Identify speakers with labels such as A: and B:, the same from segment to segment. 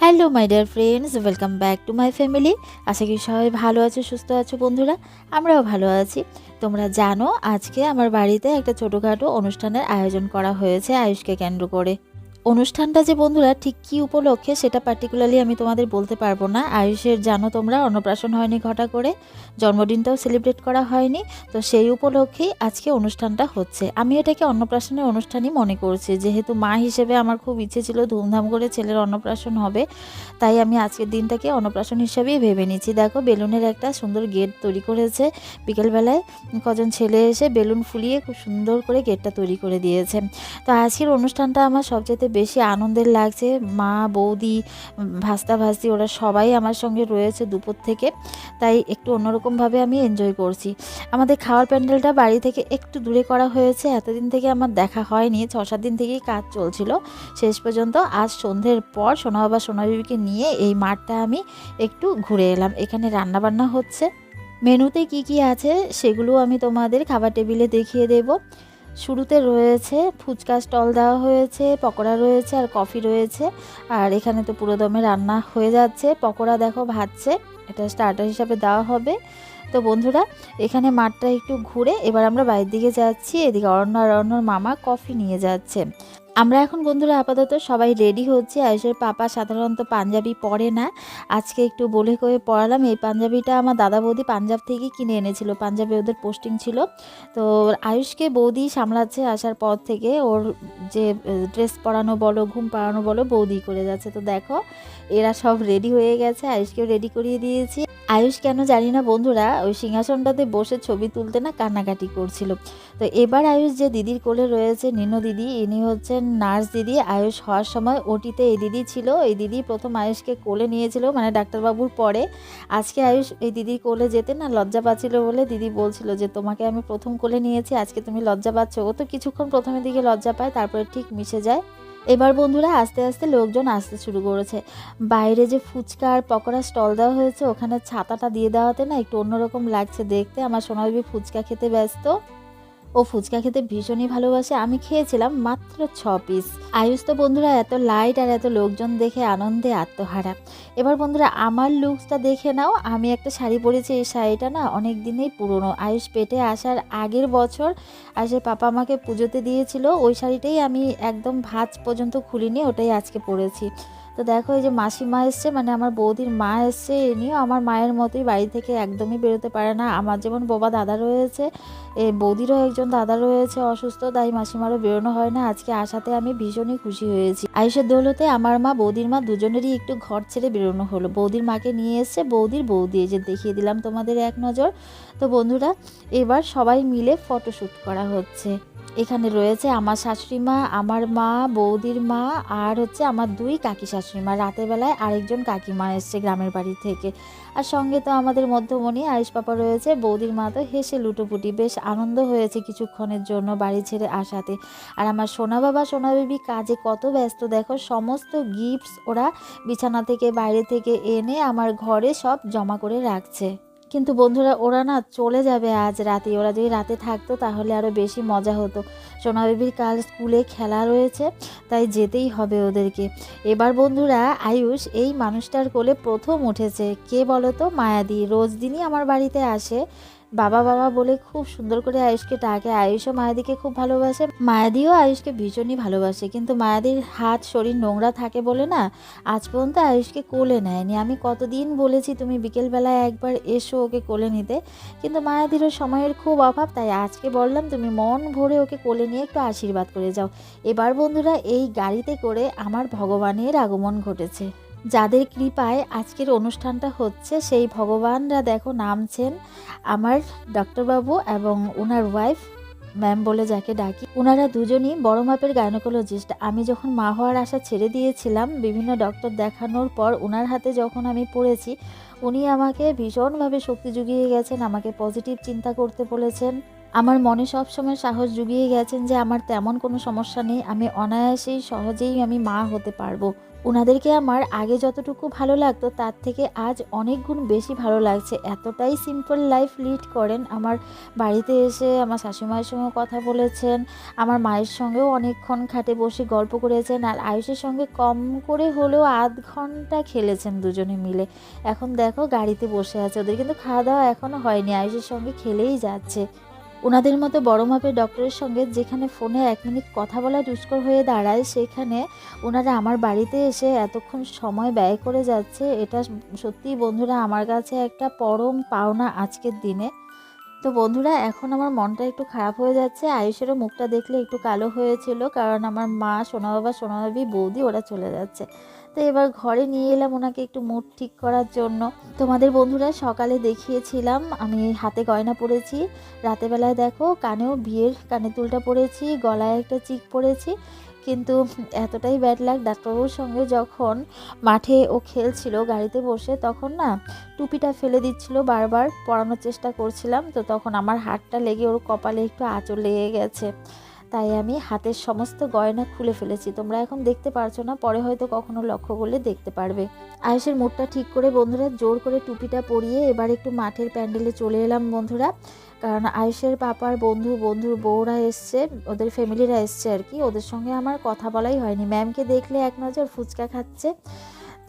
A: Hello my dear friends welcome back to my family আশা করি সবাই ভালো আছো, সুস্থ আছো বন্ধুরা। আমরাও ভালো আছি। তোমরা জানো, আজকে আমার বাড়িতে একটা ছোটোখাটো অনুষ্ঠানের আয়োজন করা হয়েছে আয়ুষকে কেন্দ্র করে। অনুষ্ঠানটা যে বন্ধুরা ঠিক কী উপলক্ষে সেটা পার্টিকুলারলি আমি তোমাদের বলতে পারব না। আয়ুষের জানো তোমরা, অন্নপ্রাশন হয়নি ঘটা করে, জন্মদিনটাও সেলিব্রেট করা হয়নি, তো সেই উপলক্ষেই আজকে অনুষ্ঠানটা হচ্ছে। আমি এটাকে অন্নপ্রাশনের অনুষ্ঠানই মনে করছি, যেহেতু মা হিসেবে আমার খুব ইচ্ছে ছিল ধুমধাম করে ছেলের অন্নপ্রাশন হবে, তাই আমি আজকের দিনটাকে অন্নপ্রাশন হিসাবেই ভেবে নিচ্ছি। দেখো, বেলুনের একটা সুন্দর গেট তৈরি করেছে, বিকেলবেলায় কজন ছেলে এসে বেলুন ফুলিয়ে খুব সুন্দর করে গেটটা তৈরি করে দিয়েছে। তো আজকের অনুষ্ঠানটা আমার সবচেয়ে বেশি আনন্দের লাগছে। মা, বৌদি, ভাস্তা ভাস্তি ওরা সবাই আমার সঙ্গে রয়েছে দুপুর থেকে। তাই একটু অন্যরকমভাবে আমি এনজয় করছি। আমাদের খাওয়ার প্যান্ডেলটা বাড়ি থেকে একটু দূরে করা হয়েছে। এতদিন থেকে আমার দেখা হয়নি। ছ, সাত দিন থেকেই কাজ চলছিল। শেষ পর্যন্ত আজ সন্ধ্যের পর সোনা বাবা সোনাবিবিকে নিয়ে এই মাঠটা আমি একটু ঘুরে এলাম। এখানে রান্না বান্না হচ্ছে। মেনুতে কি কি আছে সেগুলো আমি তোমাদের খাবার টেবিলে দেখিয়ে দেব। শুরুতে রয়েছে, ফুচকা স্টল দেওয়া হয়েছে, পকোড়া রয়েছে আর কফি রয়েছে। আর এখানে তো পুরোদমে রান্না হয়ে যাচ্ছে। পকোড়া দেখো ভাজছে, এটা স্টার্টার হিসাবে দেওয়া হবে। তো বন্ধুরা, এখানে মাঠটা একটু ঘুরে এবার আমরা বাইরের দিকে যাচ্ছি। এদিকে অরণ্য আর অরণ্যর মামা কফি নিয়ে যাচ্ছে। আমরা এখন বন্ধুরা আপাতত সবাই রেডি হচ্ছে। আয়ুষের পাপা সাধারণত পাঞ্জাবি পরে না। আজকে একটু বলে করে পড়ালাম। এই পাঞ্জাবিটা আমার দাদা বৌদি পাঞ্জাব থেকে কিনে এনেছিল। পাঞ্জাবে ওদের পোস্টিং ছিল। তো আয়ুষকে বৌদি সামলাচ্ছে আসার পর থেকে। ওর যে ড্রেস পরানো বলো, ঘুম পাড়ানো বলো, বৌদি করে যাচ্ছে। তো দেখো, এরা সব রেডি হয়ে গেছে। আয়ুষকেও রেডি করিয়ে দিয়েছি। আয়ুষ কেন জানি না বন্ধুরা, ওই সিংহাসনটাতে বসে ছবি তুলতে না কান্নাকাটি করছিল। তো এবার আয়ুষ যে দিদির কোলে রয়েছে, নিনো দিদি, ইনি হচ্ছেন নার্স দিদি। আয়ুষ হওয়ার সময় ওটিতে এই দিদি ছিল। এই দিদি প্রথম আয়ুষকে কোলে নিয়েছিল মানে ডাক্তারবাবুর পরে। আজকে আয়ুষ এই দিদির কোলে যেতে না লজ্জা পাচ্ছিল বলে দিদি বলছিল যে, তোমাকে আমি প্রথম কোলে নিয়েছি, আজকে তুমি লজ্জা পাচ্ছ। ও তো কিছুক্ষণ প্রথমের দিকে লজ্জা পায়, তারপরে ঠিক মিশে যায়। এবার বন্ধুরা আস্তে আস্তে লোকজন আসতে শুরু করেছে। বাইরে যে ফুচকা আর পকোড়া স্টল দেওয়া হয়েছে, ওখানে ছাতাটা দিয়ে দেওয়াতে না একটু অন্যরকম লাগছে দেখতে। আমার সোনাবি ফুচকা খেতে ব্যস্ত। ও ফুচকা খেতে ভীষণই ভালোবাসে, আমি খেয়েছিলাম মাত্র ছ পিস আয়ুষ তো বন্ধুরা, এত লাইট আর এত লোকজন দেখে আনন্দে আত্মহারা। এবার বন্ধুরা, আমার লুকসটা দেখে নাও। আমি একটা শাড়ি পরেছি, এই শাড়িটা না অনেক দিনেই পুরনো। আয়ুষ পেটে আসার আগের বছর আর সে পাপা আমাকে পুজোতে দিয়েছিল, ওই শাড়িটাই আমি একদম ভাঁজ পর্যন্ত খুলিনি, ওটাই আজকে পরেছি। তো দেখো এই যে মাসিমা এসছে মানে আমার বৌদির মা এসছে এনিও আমার মায়ের মতোই বাড়ি থেকে একদমই বেরোতে পারে না। আমার যেমন বাবা দাদা রয়েছে, এ বৌদিরও একজন দাদা রয়েছে অসুস্থ, তাই মাসিমারও বেরোনো হয় না। আজকে আসাতে আমি ভীষণই খুশি হয়েছি। আয়ুষের দৌলতে আমার মা, বৌদির মা দুজনেরই একটু ঘর ছেড়ে বেরোনো হলো। বৌদির মাকে নিয়ে এসছে, বৌদির বৌদি যে দেখিয়ে দিলাম তোমাদের এক নজর। তো বন্ধুরা, এবার সবাই মিলে ফটোশ্যুট করা হচ্ছে। এখানে রয়েছে আমার শাশুড়ি মা, আমার মা, বৌদির মা, আর হচ্ছে আমার দুই কাকি শাশুড়ি। মা রাতের বেলায় আরেকজন কাকিমা এসছে গ্রামের বাড়ি থেকে। আর সঙ্গে তো আমাদের মধ্যমণি আয়ুষ পাপা রয়েছে। বৌদির মা তো হেসে লুটোপুটি। বেশ আনন্দ হয়েছে কিছুক্ষণের জন্য বাড়ি ছেড়ে আসাতে। আর আমার সোনা বাবা, সোনা বেবি কাজে কত ব্যস্ত। দেখো, সমস্ত গিফটস ওরা বিছানা থেকে, বাইরে থেকে এনে আমার ঘরে সব জমা করে রাখছে। কিন্তু বন্ধুরা, ওরা না চলে যাবে আজ রাতে। ওরা যদি রাতে থাকতো তাহলে আরও বেশি মজা হতো। সোনা বেবির কাল স্কুলে খেলা রয়েছে, তাই যেতেই হবে ওদেরকে। এবার বন্ধুরা, আয়ুষ, এই মানুষটার কোলে প্রথম উঠেছে। কে বলো তো মায়াদি। রোজ দিনই আমার বাড়িতে আসে। বাবা বাবা বলে খুব সুন্দর করে আয়ুষকে ডাকে। আয়ুষও মায়াদিকে খুব ভালোবাসে। মায়াদিও আয়ুষকে ভীষণই ভালোবাসে। কিন্তু মায়াদির হাত, শরীর নোংরা থাকে বলে না, আজ পর্যন্ত আয়ুষকে কোলে নেয়নি। আমি কতদিন বলেছি তুমি বিকেলবেলায় একবার এসো ওকে কোলে নিতে। কিন্তু মায়াদিরও সময়ের খুব অভাব, তাই আজকে বললাম তুমি মন ভরে ওকে কোলে নিয়ে একটু আশীর্বাদ করে যাও। এবার বন্ধুরা, এই গাড়িতে করে আমার ভগবানের আগমন ঘটেছে। যাদের কৃপায় আজকের অনুষ্ঠানটা হচ্ছে, সেই ভগবানরা দেখো নামছেন আমার ডক্টরবাবু এবং ওনার ওয়াইফ ম্যাম বলে যাকে ডাকি। ওনারা দুজনই বড় মাপের গাইনোকোলজিস্ট আমি যখন মা হওয়ার আশা ছেড়ে দিয়েছিলাম, বিভিন্ন ডক্টর দেখানোর পর ওনার হাতে যখন আমি পড়েছি, উনি আমাকে ভীষণভাবে শক্তি জুগিয়ে গেছেন, আমাকে পজিটিভ চিন্তা করতে বলেছেন। আমার মনে সবসময় সাহস জুগিয়ে গেছেন যে আমার তেমন কোনো সমস্যা নেই, আমি অনায়াসেই সহজেই আমি মা হতে পারব। ওনাদেরকে আমার আগে যতটুকু ভালো লাগতো, তার থেকে আজ অনেক গুণ বেশি ভালো লাগছে। এতটাই সিম্পল লাইফ লিড করেন। আমার বাড়িতে এসে আমার শাশুড়িমায়ের সঙ্গে কথা বলেছেন, আমার মায়ের সঙ্গেও অনেকক্ষণ খাটে বসে গল্প করেছেন, আর আয়ুষের সঙ্গে কম করে হলেও আধ ঘণ্টা খেলেছেন দুজনে মিলে। এখন দেখো, গাড়িতে বসে আছে ওদের, কিন্তু খাওয়া দাওয়া এখনও হয়নি। আয়ুষের সঙ্গে খেলেই যাচ্ছে। ওনাদের মতো বড় মাপের ডক্টরের সঙ্গে যেখানে ফোনে এক মিনিট কথা বলা দুষ্কর হয়ে দাঁড়ায়, সেখানে ওনারা আমার বাড়িতে এসে এতক্ষণ সময় ব্যয় করে যাচ্ছে। এটা সত্যিই বন্ধুরা আমার কাছে একটা পরম পাওনা আজকের দিনে। তো বন্ধুরা, এখন আমার মনটা একটু খারাপ হয়ে যাচ্ছে। আয়ুষেরও মুখটা দেখলে একটু কালো হয়েছিল, কারণ আমার মা সোনা বাবা সোনা বাবি বৌদি ওরা চলে যাচ্ছে। তো এবার ঘরে নিয়ে এলাম ওনাকে একটু মুড ঠিক করার জন্য। তোমাদের বন্ধুরা, সকালে দেখিয়েছিলাম, আমি হাতে গয়না পরেছি। রাতেবেলায় দেখো, কানেও বিয়ের কানে তুলটা পরেছি, গলায় একটা চিক পরেছি। কিন্তু এতটাই ব্যাড লাগ ডাক্তারবাবুর সঙ্গে যখন মাঠে ও খেলছিল, গাড়িতে বসে, তখন না টুপিটা ফেলে দিচ্ছিল বারবার, পরানোর চেষ্টা করছিলাম। তো তখন আমার হাতটা লেগে ওর কপালে একটু আঁচড় লেগে গেছে। তাই আমি হাতের সমস্ত গয়না খুলে ফেলেছি। তোমরা এখন দেখতে পারছ না, পরে হয়তো কখনো লক্ষ্য করলে দেখতে পারবে। আয়ুষের মুখটা ঠিক করে বন্ধুরা জোর করে টুপিটা পরিয়ে এবার একটু মাঠের প্যান্ডেলে চলে এলাম বন্ধুরা। কারণ আয়ুষের পাপার বন্ধু, বন্ধুর বউরা এসছে, ওদের ফ্যামিলিরা এসছে আর কি। ওদের সঙ্গে আমার কথা বলাই হয়নি। ম্যামকে দেখলে এক নজর ফুচকা খাচ্ছে।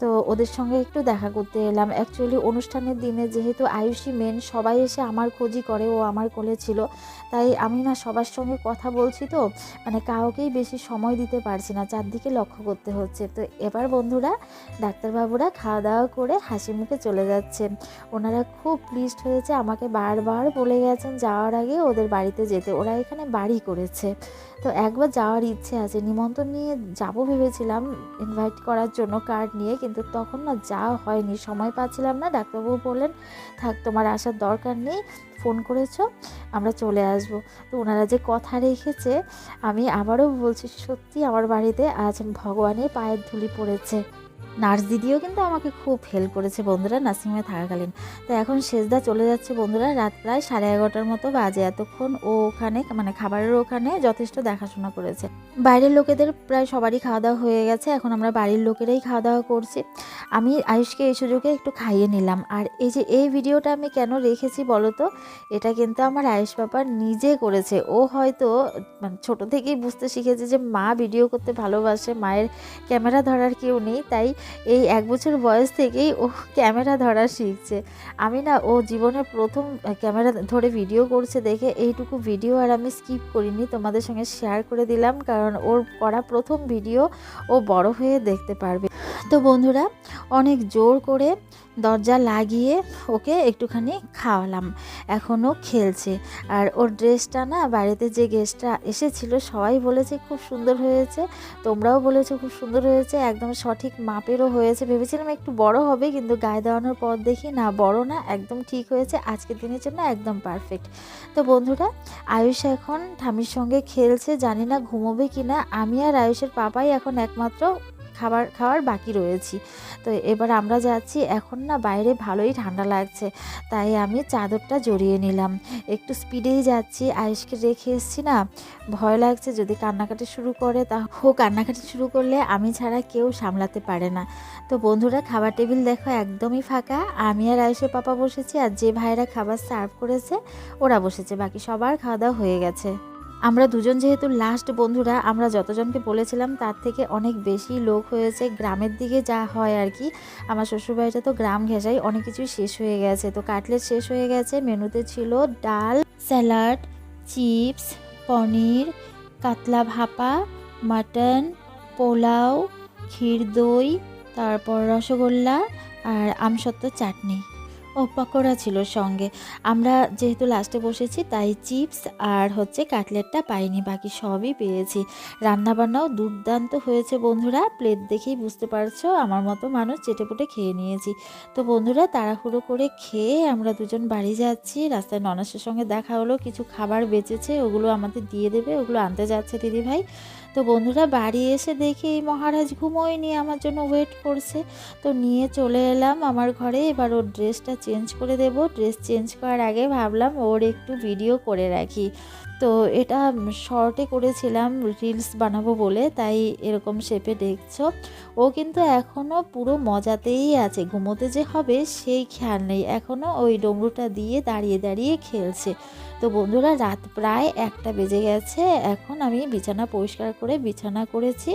A: তো ওদের সঙ্গে একটু দেখা করতে এলাম। অ্যাকচুয়ালি অনুষ্ঠানের দিনে যেহেতু আয়ুষী মেন সবাই এসে আমার খোঁজই করে, ও আমার কোলে ছিল। তাই আমি না সবার সঙ্গে কথা বলছি তো মানে কাউকেই বেশি সময় দিতে পারছি না, চারদিকে লক্ষ্য করতে হচ্ছে। তো এবার বন্ধুরা, ডাক্তারবাবুরা খাওয়া দাওয়া করে হাসি মুখে চলে যাচ্ছে। ওনারা খুব প্লিজড হয়েছে, আমাকে বারবার বলে গেছেন যাওয়ার আগে ওদের বাড়িতে যেতে। ওরা এখানে বাড়ি করেছে। তো একবার যাওয়ার ইচ্ছে আছে। নিমন্ত্রণ নিয়ে যাব ভেবেছিলাম ইনভাইট করার জন্য কার্ড নিয়ে কিন্তু তখন না যাওয়া হয়নি। সময় পাচ্ছিলাম না। ডাক্তারবাবু বললেন, থাক, তোমার আসার দরকার নেই। ফোন করেছ, আমরা চলে আসব। তো ওনারা যে কথা রেখেছে, আমি আবারও বলছি, সত্যি আমার বাড়িতে আজ ভগবানের পায়ের ধুলি পড়েছে। নার্স দিদিও কিন্তু আমাকে খুব হেল্প করেছে বন্ধুরা নার্সিংহোমে থাকাকালীন। তো এখন সেজদা চলে যাচ্ছে বন্ধুরা, রাত প্রায় সাড়ে এগারোটার মতো বাজে। এতক্ষণ ও ওখানে মানে খাবারের ওখানে যথেষ্ট দেখাশোনা করেছে। বাইরের লোকেদের প্রায় সবারই খাওয়া দাওয়া হয়ে গেছে। এখন আমরা বাড়ির লোকেরাই খাওয়া দাওয়া করছি। আমি আয়ুষকে এই সুযোগে একটু খাইয়ে নিলাম। আর এই যে এই ভিডিওটা আমি কেন রেখেছি বলো তো? এটা কিন্তু আমার আয়ুষ বাবার নিজে করেছে। ও হয়তো মানে ছোটো থেকেই বুঝতে শিখেছে যে মা ভিডিও করতে ভালোবাসে, মায়ের ক্যামেরা ধরার কেউ নেই। তাই এই এক বছর বয়স থেকেই ও ক্যামেরা ধরা শিখছে। আমি না, ও জীবনের প্রথম ক্যামেরা ধরে ভিডিও করছে দেখে এইটুকু ভিডিও আর আমি স্কিপ করিনি, তোমাদের সঙ্গে শেয়ার করে দিলাম, কারণ ওর করা প্রথম ভিডিও ও বড় হয়ে দেখতে পারবে। তো বন্ধুরা, অনেক জোর করে দরজা লাগিয়ে ওকে একটুখানি খাওয়ালাম। এখনও খেলছে। আর ওর ড্রেসটা না, বাড়িতে যে গেস্টটা এসেছিল, সবাই বলেছে খুব সুন্দর হয়েছে। তোমরাও বলেছ খুব সুন্দর হয়েছে। একদম সঠিক মাপেরও হয়েছে। ভেবেছিলাম একটু বড় হবে, কিন্তু গায়ে দেওয়ানোর পর দেখি না, বড় না, একদম ঠিক হয়েছে। আজকের দিনের জন্য একদম পারফেক্ট তো বন্ধুরা, আয়ুষ এখন ঠামির সঙ্গে খেলছে। জানি না ঘুমোবে কি না আমি আর আয়ুষের পাপাই এখন একমাত্র খাবার খাওয়ার বাকি রয়েছি। তো এবার আমরা যাচ্ছি, এখন না বাইরে ভালোই ঠান্ডা লাগছে, তাই আমি চাদরটা জড়িয়ে নিলাম। একটু স্পিডেই যাচ্ছি আয়ুষকে রেখে এসছি না, ভয় লাগছে যদি কান্নাকাটি শুরু করে তা ও কান্নাকাটি শুরু করলে আমি ছাড়া কেউ সামলাতে পারে না। তো বন্ধুরা, খাবার টেবিল দেখো একদমই ফাঁকা, আমি আর আয়ুষের পাপা বসেছি আর যে ভাইরা খাবার সার্ভ করেছে, ওরা বসেছে, বাকি সবার খাওয়া দাওয়া হয়ে গেছে। আমরা দুজন যেহেতু লাস্ট বন্ধুরা, আমরা যতজনকে বলেছিলাম তার থেকে অনেক বেশি লোক হয়েছে। গ্রামের দিকে যা হয় আর কি, আমার শ্বশুরবাড়িটা তো গ্রাম ঘেঁষাই, অনেক কিছুই শেষ হয়ে গেছে। তো কাটলেট শেষ হয়ে গেছে, মেনুতে ছিল ডাল, স্যালাড, চিপস, পনির, কাতলা ভাপা, মাটন, পোলাও, ক্ষীর দই, তারপর রসগোল্লা আর আমসত্ত্ব চাটনি। ও পকোড়া ছিল সঙ্গে। আমরা যেহেতু লাস্টে বসেছি, তাই চিপস আর হচ্ছে কাটলেটটা পাইনি, বাকি সবই পেয়েছি। রান্নাবান্নাও দুর্দান্ত হয়েছে বন্ধুরা প্লেট দেখেই বুঝতে পারছ, আমার মতো মানুষ চেটেপুটে খেয়ে নিয়েছি। তো বন্ধুরা, তাড়াহুড়ো করে খেয়ে আমরা দুজন বাড়ি যাচ্ছি, রাস্তায় ননাসের সঙ্গে দেখা হলো, কিছু খাবার বেঁচেছে, ওগুলো আমাদের দিয়ে দেবে, ওগুলো আনতে যাচ্ছে দিদিভাই। তো বন্ধুরা বাড়ি এসে দেখি এই মহারাজ ঘুমোয়নি, আমার জন্য ওয়েট করছে। তো নিয়ে চলে এলাম আমার ঘরে, এবার ওর ড্রেসটা চেঞ্জ করে দেব। ড্রেস চেঞ্জ করার আগে ভাবলাম ওর একটু ভিডিও করে রাখি। তো এটা শর্টে করেছিলাম রিলস বানাবো বলে, তাই এরকম শেপে দেখছ। ও কিন্তু এখনও পুরো মজাতেই আছে, ঘুমোতে যে হবে সেই খেয়াল নেই। এখনও ওই ডমরুটা দিয়ে দাঁড়িয়ে দাঁড়িয়ে খেলছে। তো বন্ধুরা, রাত প্রায় একটা বেজে গেছে। এখন আমি বিছানা পরিষ্কার করে বিছানা করেছি।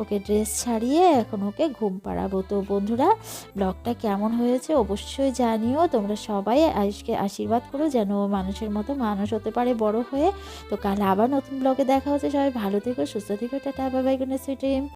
A: ওকে ড্রেস ছাড়িয়ে এখন ওকে ঘুম পাড়াবো। তো বন্ধুরা, ব্লগটা কেমন হয়েছে অবশ্যই জানিও। তোমরা সবাই আয়ুষকে আশীর্বাদ করো যেন মানুষের মতো মানুষ হতে পারে বড় হয়ে। তো কাল আবার নতুন ব্লগে দেখা হচ্ছে। সবাই ভালো থেকো, সুস্থ থেকো। টাটা বাবাই গুনে সুইটিম